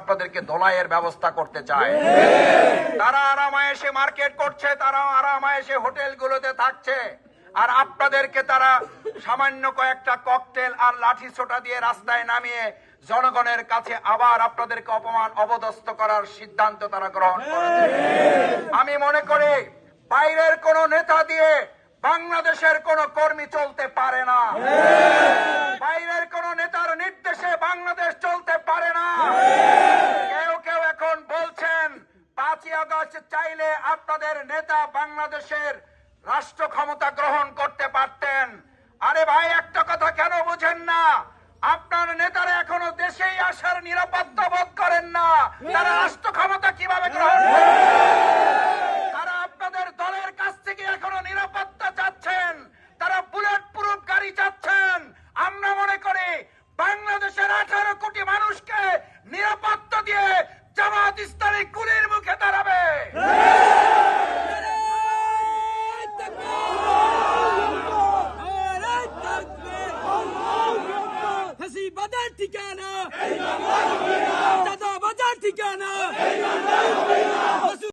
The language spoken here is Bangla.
আপনাদেরকে ব্যবস্থা করতে চায়। তারা মার্কেট করছে, তারা হোটেলগুলোতে থাকছে। আর আপনাদেরকে তারা সামান্য কয়েকটা ককটেল আর লাঠি ছোটা দিয়ে রাস্তায় নামিয়ে জনগণের কাছে আবার আপনাদেরকে অপমান অবদস্ত করার সিদ্ধান্ত তারা গ্রহণ আমি মনে করি, বাইরের কোন নেতা দিয়ে বাংলাদেশের কোন কর্মী চলতে পারে না। বাইরের কোন নেতার নির্দেশে বাংলাদেশ চলতে পারে না কেউ কেউ এখন বলছেন পাঁচই আগস্ট চাইলে আপনাদের নেতা বাংলাদেশের রাষ্ট্র ক্ষমতা গ্রহণ করতে পারতেন। আরে ভাই, একটা কথা কেন বুঝেন না? আপনার নেতারা এখনও দেশেই আসার নিরাপত্তা বোধ করেন না। তারা রাষ্ট্র ক্ষমতা কীভাবে গ্রহণ তারা আপনাদের দলের কাছ থেকে এখনও নিরাপত্তা চাচ্ছেন। তারা বুলেট প্রুফ গাড়ি চাচ্ছেন। আমরা মনে করি বাংলাদেশের আঠারো কোটি মানুষকে নিরাপত্তা দিয়ে জামাত ইসলামী গুলির বাজার ঠিকানা দাদা বাজার ঠিকানা